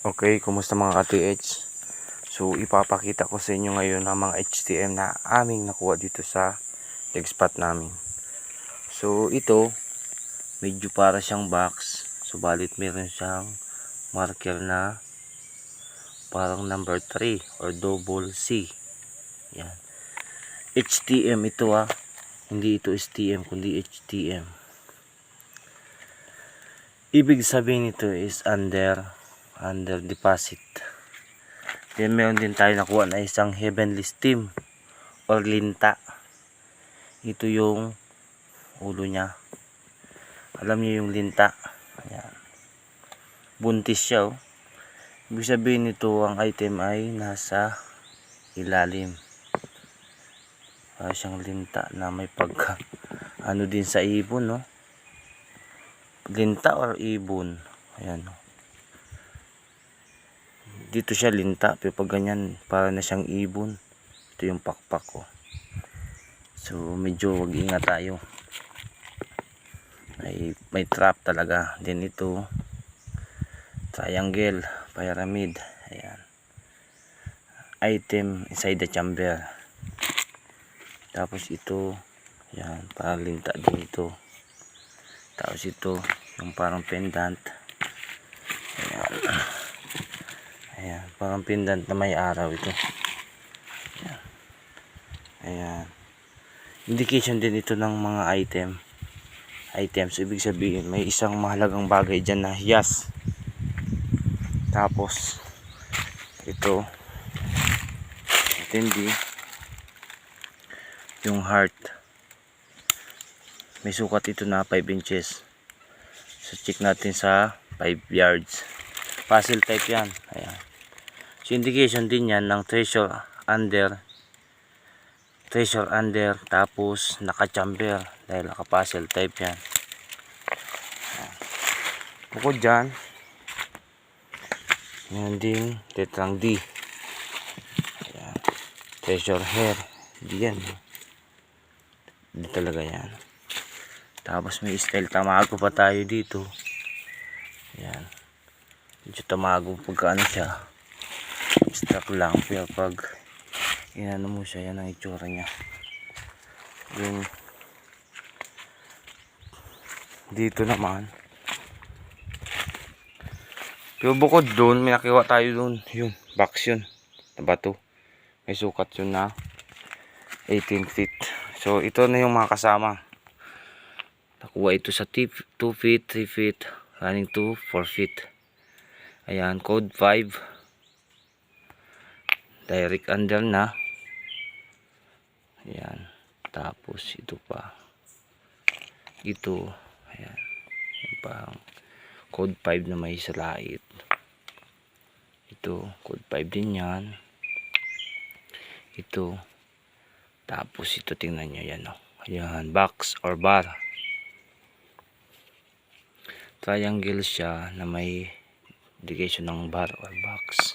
Okay, kumusta mga ka-TH? So, ipapakita ko sa inyo ngayon ang mga HTM na aming nakuha dito sa leg spot namin. So, ito, medyo para siyang box. Subalit meron siyang marker na parang number 3 or double C. Yan. HTM ito ah. Hindi ito STM kundi HTM. Ibig sabihin nito is under under deposit. Then meron din tayo nakuha na isang heavenly steam or linta. Ito yung ulo niya. Alam niyo yung linta. Ayan. Buntis siya oh. Ibig sabihin nito ang item ay nasa ilalim. Para siyang linta na may pagka ano din sa ibon no. Linta or ibon. Ayan oh dito siya linta pero pag ganyan para na siyang ibon. Ito yung pakpak ko so medyo wag ingat tayo. May, may trap talaga din ito triangle pyramid ayan. Item inside the chamber. Tapos ito yan parang linta din ito. Tapos ito yung parang pendant. Ayan Ayan, parang pendant na may araw ito. Ayan. Indication din ito ng mga item. Items, ibig sabihin, may isang mahalagang bagay dyan na hiyas. Tapos, ito, intindi, yung heart. May sukat ito na 5 inches. So, check natin sa 5 yards. Puzzle type yan. Ayan. So, indication din yan ng treasure under treasure under tapos naka-chamber dahil naka-puzzle type yan. Bukod dyan, yan din tetrang D. Ayan. Treasure hair. Di yan. Di talaga yan. Tapos may style tamago pa tayo dito. Ayan. Medyo tamago pagka ano siya stuck lang pag inano mo siya yan ang itsura niya. Yung dito naman. Pero bukod doon may nakiwa tayo doon yun box yun. Na bato may sukat yun na 18 feet. So ito na yung mga kasama. Nakuha ito sa 2 feet 3 feet running to 4 feet. Ayan code 5 direct under na. Ayan. Tapos ito pa. Ito. Ayan. Yung pang code 5 na may salait. Ito. Code 5 din yan. Ito. Tapos ito tingnan nyo yan o ayan box or bar. Triangle siya na may indication ng bar or box